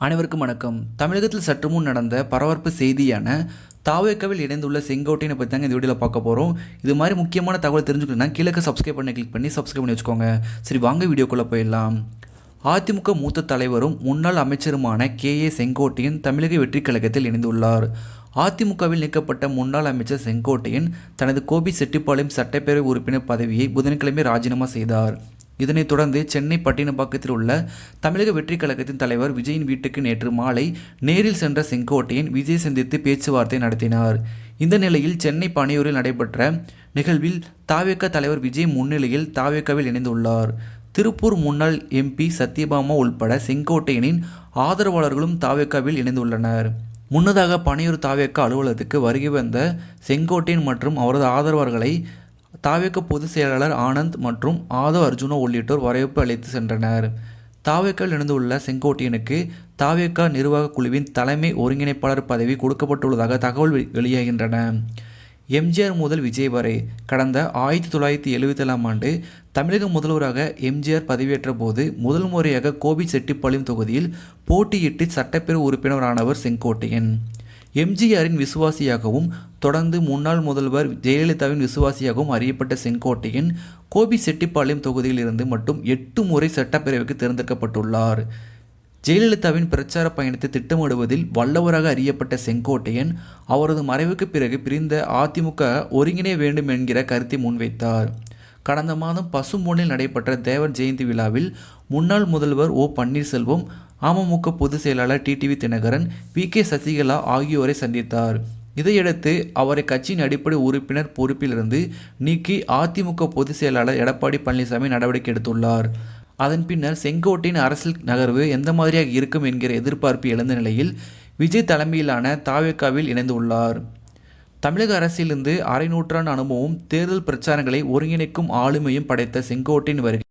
அனைவருக்கும் வணக்கம். தமிழகத்தில் சற்று முன் நடந்த பரபரப்பு செய்தியான தாவேக்காவில் இணைந்துள்ள செங்கோட்டையை பற்றி தாங்க இந்த வீடியோவில் பார்க்க போகிறோம் இது மாதிரி முக்கியமான தகவல் தெரிஞ்சுக்கணும்னா கீழே சப்ஸ்கிரைப் பண்ணி கிளிக் பண்ணி சப்ஸ்கிரைப் பண்ணி வச்சுக்கோங்க. சரி வாங்க வீடியோக்குள்ளே போயிடலாம். அதிமுக மூத்த தலைவரும் முன்னாள் அமைச்சருமான கே. ஏ. செங்கோட்டையன் தமிழக வெற்றி கழகத்தில் இணைந்துள்ளார். அதிமுகவில் நீக்கப்பட்ட முன்னாள் அமைச்சர் செங்கோட்டையன் தனது கோபி செட்டிப்பாளையம் சட்டப்பேரவை உறுப்பினர் பதவியை புதன்கிழமை ராஜினாமா செய்தார். இதனைத் தொடர்ந்து சென்னை பட்டினப்பாக்கத்தில் உள்ள தமிழக வெற்றிக் கழகத்தின் தலைவர் விஜயின் வீட்டுக்கு நேற்று மாலை நேரில் சென்ற செங்கோட்டையன் விஜய் சந்தித்து பேச்சுவார்த்தை நடத்தினார். இந்த நிலையில் சென்னை பனையூரில் நடைபெற்ற நிகழ்வில் தாவேக்க தலைவர் விஜய் முன்னிலையில் தாவேக்காவில் இணைந்துள்ளார். திருப்பூர் முன்னாள் எம்பி சத்யபாமா உள்பட செங்கோட்டையனின் ஆதரவாளர்களும் தாவேக்காவில் இணைந்துள்ளனர். முன்னதாக பனையூர் தாவேக்கா அலுவலகத்துக்கு வருகை வந்த செங்கோட்டையன் மற்றும் அவரது ஆதரவாளர்களை தாவேக்க பொதுச் செயலாளர் ஆனந்த் மற்றும் ஆதவ் அர்ஜுனா உள்ளிட்டோர் வரவேற்பு அளித்து சென்றனர். தாவேக்காவில் இணைந்துள்ள செங்கோட்டையனுக்கு தாவேக்கா நிர்வாகக் குழுவின் தலைமை ஒருங்கிணைப்பாளர் பதவி கொடுக்கப்பட்டுள்ளதாக தகவல் வெளியாகின்றன. எம்ஜிஆர் முதல் விஜய் வரை கடந்த ஆயிரத்தி தொள்ளாயிரத்தி எழுபத்தேழாம் ஆண்டு தமிழக முதல்வராக எம்ஜிஆர் பதவியேற்ற போது முதல் முறையாக கோபி செட்டிப்பாளையம் தொகுதியில் போட்டியிட்டு சட்டப்பேரவை உறுப்பினரானவர் செங்கோட்டையன். எம்ஜிஆரின் விசுவாசியாகவும் தொடர்ந்து முன்னாள் முதல்வர் ஜெயலலிதாவின் விசுவாசியாகவும் அறியப்பட்ட செங்கோட்டையன் கோபி செட்டிப்பாளையம் தொகுதியில் இருந்து மட்டும் எட்டு முறை சட்டப்பேரவைக்கு தேர்ந்தெடுக்கப்பட்டுள்ளார். ஜெயலலிதாவின் பிரச்சார பயணத்தை திட்டமிடுவதில் வல்லவராக அறியப்பட்ட செங்கோட்டையன் அவரது மறைவுக்கு பிறகு பிரிந்த அதிமுக ஒருங்கிணைய வேண்டும் என்கிற கருத்தை முன்வைத்தார். கடந்த மாதம் பசும்பொன்னில் நடைபெற்ற தேவர் ஜெயந்தி விழாவில் முன்னாள் முதல்வர் ஓ பன்னீர்செல்வம் அமமுக பொதுச் செயலாளர் TTV Dhinakaran V K Sasikala ஆகியோரை சந்தித்தார். இதையடுத்து அவரை கட்சியின் அடிப்படை உறுப்பினர் பொறுப்பிலிருந்து நீக்கி அதிமுக பொதுச் செயலாளர் எடப்பாடி பழனிசாமி நடவடிக்கை எடுத்துள்ளார். அதன் பின்னர் செங்கோட்டையின் அரசியல் நகர்வு எந்த மாதிரியாக இருக்கும் என்கிற எதிர்பார்ப்பு எழுந்த நிலையில் விஜய் தலைமையிலான தாவேக்காவில் இணைந்துள்ளார். தமிழக அரசிலிருந்து அரை நூற்றாண்டு அனுபவம் தேர்தல் பிரச்சாரங்களை ஒருங்கிணைக்கும் ஆளுமையும் படைத்த செங்கோட்டையின் வருகை